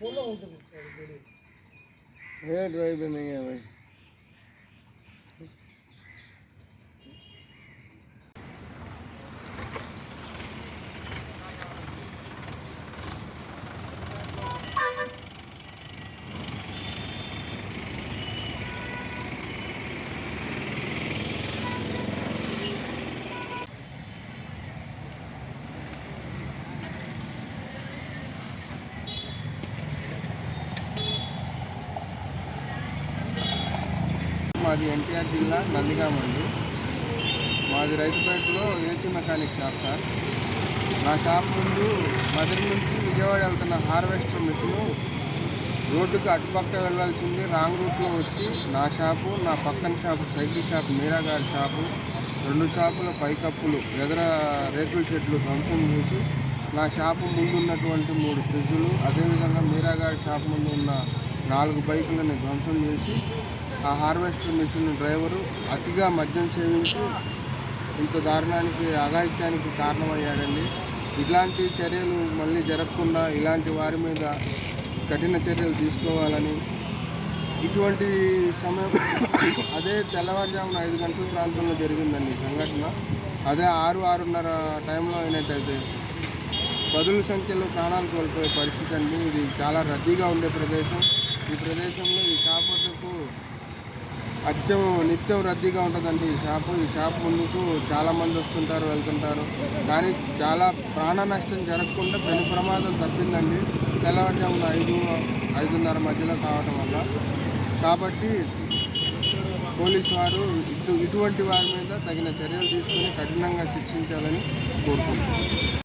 बोलो उनसे पूछो, बोलो। ये ड्राइवर नहीं है भाई మాది ఎన్టీఆర్ జిల్లా నందిగామ అండి మాది రైతుపేటలో ఏసీ మెకానిక్ షాప్ సార్. నా షాప్ ముందు మదిరి నుంచి విజయవాడ వెళ్తున్న హార్వెస్టర్ మిషను రోడ్డుకి అటుపక్క వెళ్ళాల్సింది రాంగ్ రూట్లో వచ్చి నా షాపు నా పక్కన షాపు సైకిల్ షాప్ మీరా గారి షాపు రెండు షాపుల పైకప్పులు ఎదర రేకుల షెడ్లు ధ్వంసం చేసి నా షాపు ముందు ఉన్నటువంటి మూడు ఫ్రిడ్జులు అదేవిధంగా మీరా గారి షాప్ ముందు ఉన్న నాలుగు బైకులను ధ్వంసం చేసి ఆ హార్వెస్టర్ మిషన్ డ్రైవరు అతిగా మద్యం సేవించి ఇంత దారుణానికి అఘాయిత్యానికి కారణమయ్యాడండి. ఇలాంటి చర్యలు మళ్ళీ జరగకుండా ఇలాంటి వారి మీద కఠిన చర్యలు తీసుకోవాలని ఇటువంటి సమయం అదే తెల్లవారుజామున ఐదు గంటల ప్రాంతంలో జరిగిందండి సంఘటన. అదే ఆరు ఆరున్నర టైంలో అయినట్టయితే పదుల సంఖ్యలో ప్రాణాలు కోల్పోయే పరిస్థితి అండి. ఇది చాలా రద్దీగా ఉండే ప్రదేశం. ఈ ప్రదేశంలో ఈ షాప్ అత్యం నిత్యం రద్దీగా ఉంటుందండి. ఈ షాపు ఈ షాప్ ముందుకు చాలామంది వస్తుంటారు వెళ్తుంటారు. కానీ చాలా ప్రాణ నష్టం జరగకుండా పెను ప్రమాదం తప్పిందండి. తెల్లవారుజామున ఐదు ఐదున్నర మధ్యలో కావటం వల్ల. కాబట్టి పోలీసు వారు ఇటు ఇటువంటి వారి మీద తగిన చర్యలు తీసుకుని కఠినంగా శిక్షించాలని కోరుకుంటున్నాను